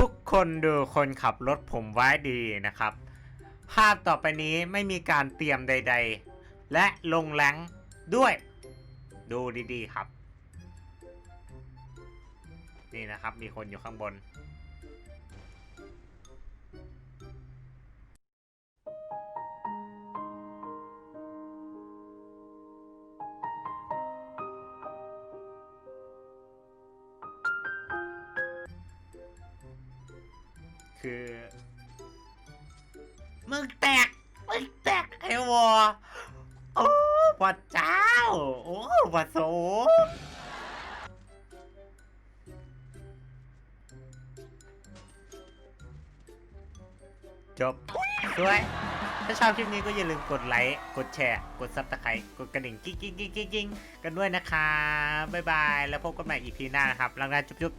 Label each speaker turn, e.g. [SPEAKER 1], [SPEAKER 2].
[SPEAKER 1] ทุกคนดูคนขับรถผมไว้ดีนะครับ ภาพต่อไปนี้ไม่มีการเตรียมใด ๆ และลงแรงด้วย ดูดีๆครับ นี่นะครับมีคนอยู่ข้างบน คือมึงแตกมึงแตกไอ้วอโอ้พระเจ้า โอ้พระโสจบสวย ถ้าชอบคลิปนี้ก็อย่าลืมกดไลค์ กดแชร์ กดซับสไครต์กดกระดิ่งกิ๊งกิ๊งกิ๊งกิ๊งกิ๊งกันด้วยนะคะบ๊ายบาย แล้วพบกันใหม่อีพีหน้านะครับรังนาจุ๊บ